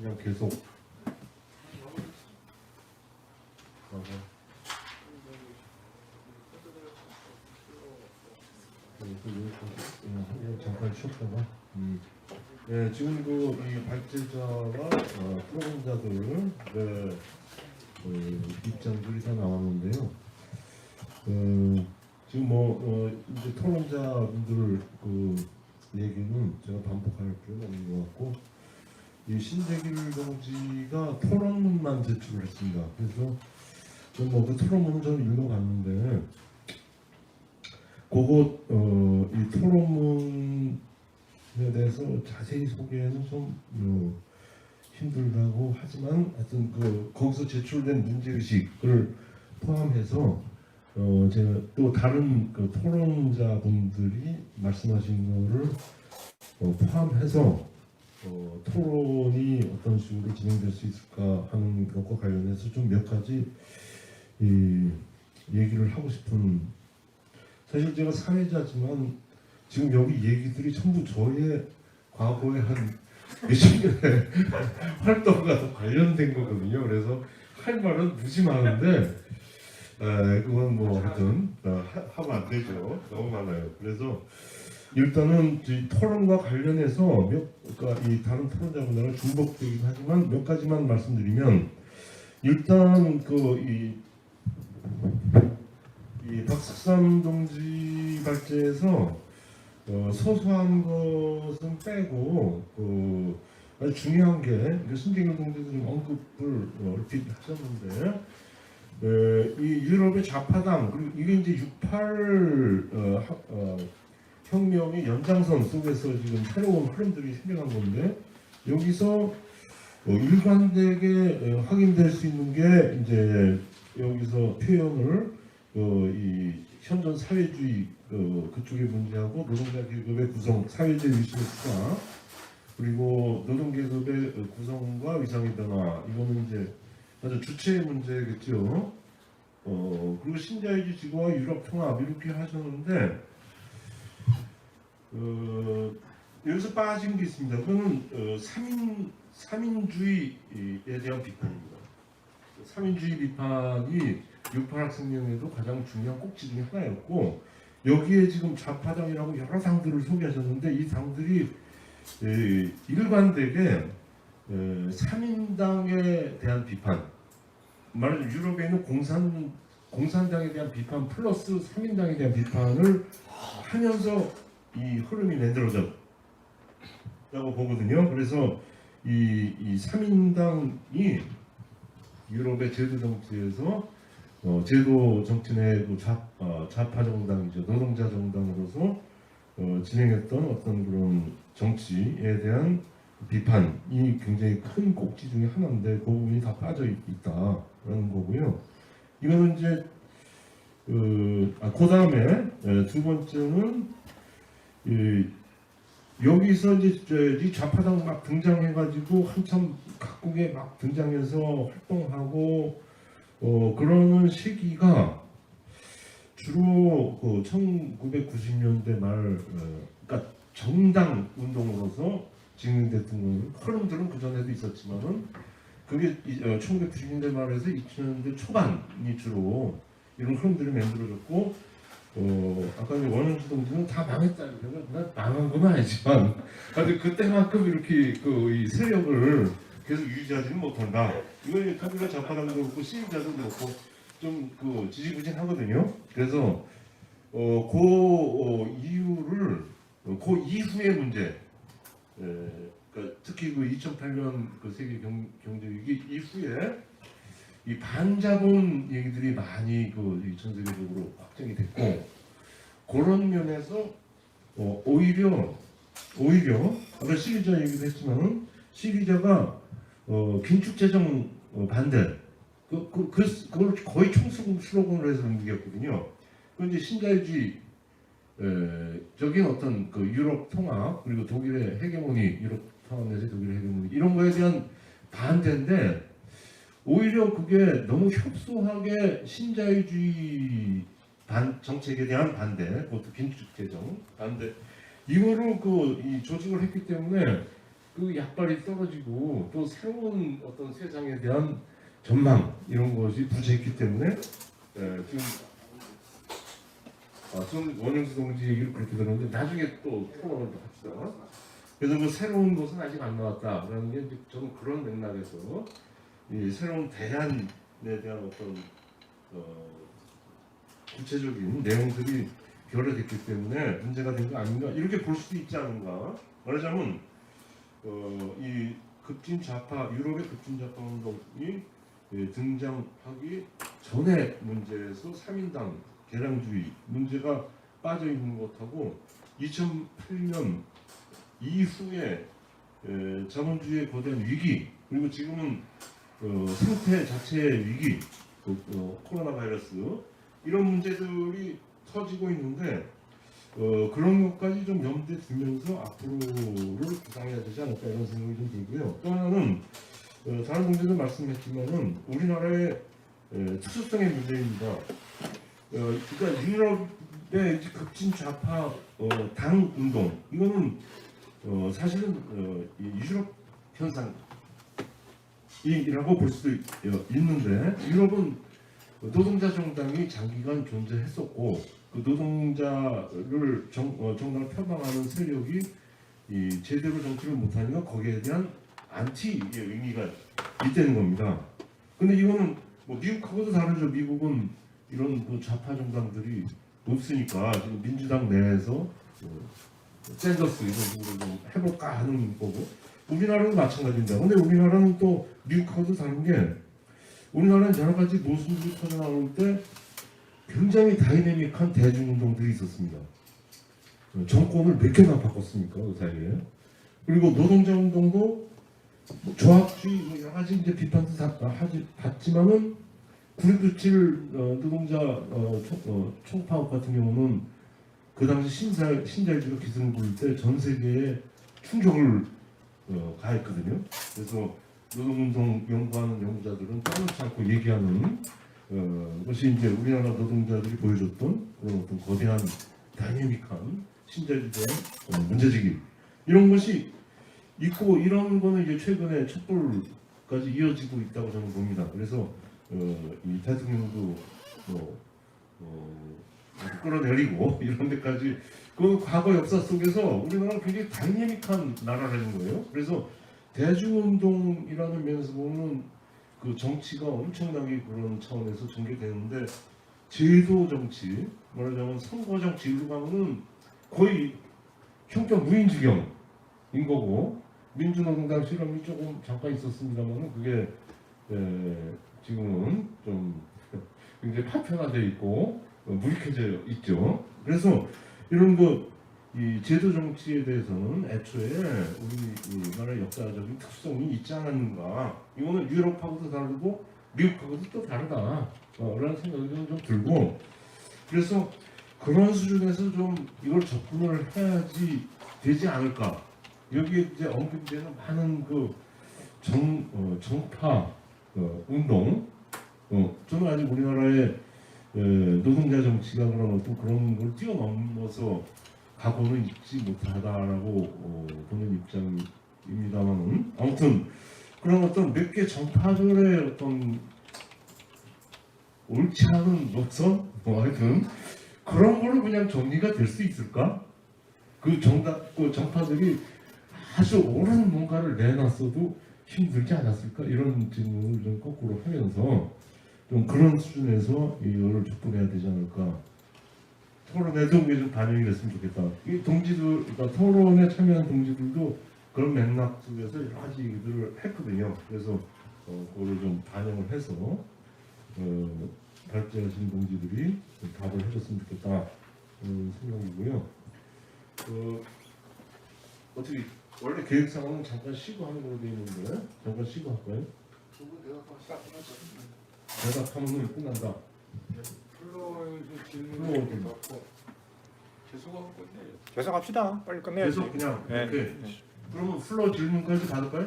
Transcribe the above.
그냥 계속 하고. 음, 잠깐 쉬었다가 음. 예, 지금도 이 발제자와 어, 토론자들의 어, 입장들이 다 나왔는데요. 어, 지금 뭐 어, 이제 토론자분들 그 얘기는 제가 반복할 필요는 없는 것 같고 이 신대길 동지가 토론문만 제출을 했습니다. 그래서 뭐그 토론문은 저는 읽어봤는데 그거 어, 이 토론문에 대해서 자세히 소개는 좀 어, 힘들다고 하지만 하여튼 그 거기서 제출된 문제 의식을 포함해서 어 제가 또 다른 그 토론자분들이 말씀하신 거를 어, 포함해서 어, 토론이 어떤 식으로 진행될 수 있을까 하는 것과 관련해서 좀 몇 가지 이 얘기를 하고 싶은 사실 제가 사회자지만 지금 여기 얘기들이 전부 저의 과거에 한 몇십 년의 활동과 관련된 거거든요. 그래서 할 말은 무지 많은데 에, 그건 뭐 하여튼 어, 하, 하면 안 되죠. 너무 많아요. 그래서 일단은 이 토론과 관련해서 몇 그러니까 이 다른 토론자분들은 중복되긴 하지만 몇 가지만 말씀드리면 일단 그이 이 박석삼 동지 발제에서 어, 소소한 것은 빼고 그 아주 중요한 게 신경일 동지도 좀 언급을 어, 얼핏 하셨는데 에, 이 유럽의 좌파당 그리고 이게 이제 68 어, 하- 어, 혁명의 연장선 속에서 지금 새로운 흐름들이 생겨난 건데 여기서 어, 일관되게 어, 확인될 수 있는 게 이제 여기서 표현을 어, 이 현존 사회주의 어, 그쪽의 문제하고 노동자 계급의 구성, 사회주의 유신의 추가 그리고 노동 계급의 어, 구성과 위상의 변화 이거는 이제 아주 주체의 문제겠죠. 어 그리고 신자유주의 지구와 유럽 통합 이렇게 하셨는데 어, 여기서 빠진 게 있습니다. 그거는 어, 삼인 삼인주의에 대한 비판입니다. 삼인주의 비판이 68 학생명에도 가장 중요한 꼭지 중에 하나였고 여기에 지금 좌파당이라고 여러 당들을 소개하셨는데 이 당들이 에, 일관되게 에, 삼인당에 대한 비판 말하자면 유럽에 있는 공산 공산당에 대한 비판 플러스 삼인당에 대한 비판을 하면서 이 흐름이 만들어졌다고 보거든요. 그래서 이, 이 삼인당이 유럽의 제도 정치에서 어, 제도 정치 내그 좌, 어, 좌파 정당이죠 노동자 정당으로서 어, 진행했던 어떤 그런 정치에 대한 비판이 굉장히 큰 꼭지 중에 하나인데 그 부분이 다 빠져 있, 있다라는 거고요. 이거는 이제 그, 아, 그 다음에 두 번째는 이, 여기서 이제 저, 이 좌파당 막 등장해가지고 한참 각국에 막 등장해서 활동하고 어, 그러는 시기가 주로 그 1990년대 말, 어, 그러니까 정당 운동으로서 진행됐던 건 흐름들은 그 전에도 있었지만은 그게 이- 어, 1990년대 말에서 2000년대 초반이 주로 이런 흐름들이 만들어졌고 어, 아까 이제 원현주 동지는 다 망했다. 그러면 난 망한 건 아니지만, 근데 그때만큼 이렇게 그이 세력을 계속 유지하지는 못한다. 이건 카비라 좌파당도 그렇고 시민자도 그렇고 좀 그 지지부진하거든요. 그래서 어, 그 어, 이유를 어, 그 이후의 문제, 에, 그러니까 특히 그 2008년 그 세계 경, 경제 위기 이후에 이 반자본 얘기들이 많이 그 전 세계적으로 확정이 됐고 그런 면에서 어, 오히려 오히려 아까 시리자 얘기도 했지만은 시리자가 어, 긴축 재정 어, 반대 그, 그, 그, 그걸 거의 총수 슬로건으로 해서 넘기었거든요. 그 이제 신자유주의 에, 적인 어떤 그 유럽 통합 그리고 독일의 헤게모니 유럽 통합 내에서 독일의 헤게모니 이런 거에 대한 반대인데 오히려 그게 너무 협소하게 신자유주의 반 정책에 대한 반대, 그것도 긴축 재정 반대 이거를 그이 조직을 했기 때문에 그그 약발이 떨어지고 또 새로운 어떤 세상에 대한 전망 이런 것이 부재했기 때문에 예, 지금 아, 전 원영수 동지 얘기를 그렇게 들었는데 나중에 또 토론을 합시다. 그래서 뭐 새로운 것은 아직 안 나왔다라는 게 저는 그런 맥락에서 이 새로운 대안에 대한 어떤 어, 구체적인 내용들이 결여됐기 때문에 문제가 된 거 아닌가 이렇게 볼 수도 있지 않은가. 말하자면 어, 이 급진 좌파 유럽의 급진 좌파 운동이 예, 등장하기 전의 문제에서 3인당 개량주의 문제가 빠져 있는 것하고 2008년 이후에 에, 자본주의의 거대한 위기 그리고 지금은 어, 생태 자체의 위기 그, 어, 코로나 바이러스 이런 문제들이 터지고 있는데 어, 그런 것까지 좀 염두에 두면서 앞으로를 구상해야 되지 않을까 이런 생각이 좀 들고요. 또 하나는 어, 다른 분들도 말씀했지만은 우리나라의 에, 특수성의 문제입니다. 어, 그러니까 유럽의 급진 좌파 어, 당 운동 이거는 어, 사실은 어, 이 유럽 현상 이라고 볼 수도 있, 어, 있는데 유럽은 노동자 정당이 장기간 존재했었고 그 노동자를 정, 어, 정당을 표방하는 세력이 이 제대로 정치를 못하니까 거기에 대한 안티의 의미가 있다는 겁니다. 근데 이거는 뭐 미국하고도 다르죠. 미국은 이런 그 좌파 정당들이 없으니까 지금 민주당 내에서 어, 샌더스 이런 식으로 좀 해볼까 하는 거고 우리나라는 마찬가지입니다. 근데 우리나라는 또 미국하고도 다른 게 우리나라는 여러 가지 모순들이 터져나올 때 굉장히 다이내믹한 대중운동들이 있었습니다. 어, 정권을 몇 개나 바꿨습니까 그 사이에 그리고 노동자 운동도 뭐 조합주의 뭐 여러 가지 이제 비판도 받지만은 9.27 어, 노동자 어, 총, 어, 총파업 같은 경우는 그 당시 신자 신자유주의가 기승을 부릴 때전 세계에 충격을 어, 가했거든요. 그래서 노동운동 연구하는 연구자들은 떠놓지 않고 얘기하는 어, 것이 이제 우리나라 노동자들이 보여줬던 그런 어떤 거대한 다이내믹한 신자유주의 어, 문제제기 이런 것이 있고 이런 거는 이제 최근에 촛불까지 이어지고 있다고 저는 봅니다. 그래서 어, 이 대통령도 뭐 어, 끌어내리고 이런 데까지 그 과거 역사 속에서 우리나라가 굉장히 다이내믹한 나라라는 거예요. 그래서 대중운동이라는 면에서 보면 그 정치가 엄청나게 그런 차원에서 전개되는데 제도 정치 말하자면 선거 정치로 가면은 거의 형편 무인지경인 거고 민주노동당 실험이 조금 잠깐 있었습니다만은 그게 에, 지금은 좀 굉장히 파편화되어 있고 어, 무익해져 있죠. 그래서 이런 거이 제도 정치에 대해서는 애초에 우리 우리나라 역사적인 특성이 있지 않았는가. 이거는 유럽하고도 다르고 미국하고도 또 다르다. 어, 라는 생각이 좀, 좀 들고 그래서 그런 수준에서 좀 이걸 접근을 해야지 되지 않을까. 여기에 이제 언급되는 많은 그 정, 어, 정파 어, 운동 어, 저는 아직 우리나라의 에, 노동자 정치가 그런 어떤 그런 걸 뛰어넘어서 가고는 있지 못하다라고 어, 보는 입장입니다만은 아무튼 그런 어떤 몇 개 정파들의 어떤 옳지 않은 노선 뭐 하여튼 그런 걸로 그냥 정리가 될 수 있을까? 그 정당 그 정파들이 아주 옳은 뭔가를 내놨어도 힘들지 않았을까 이런 질문을 좀 거꾸로 하면서 좀 그런 수준에서 이거를 접근해야 되지 않을까. 토론에도 이게 좀 반영이 됐으면 좋겠다. 이 동지들, 그러니까 토론에 참여한 동지들도 그런 맥락 속에서 여러 가지 얘기들을 했거든요. 그래서 어, 그거를 좀 반영을 해서 어, 발제하신 동지들이 좀 답을 해줬으면 좋겠다 음, 생각이고요. 어, 어떻게 원래 계획상은 잠깐 쉬고 하는 걸로 되어 있는데 잠깐 쉬고 할까요? 두분 대답하면 싹 끝났죠. 대답하면 끝난다. 플로어에서 질문을 플로어 이렇게 좀. 받고 계속하고 끝내요. 계속 합시다. 빨리 끝내야지. 계속 그냥 네. 이렇게 그러면 플로 질문까지 받을까요?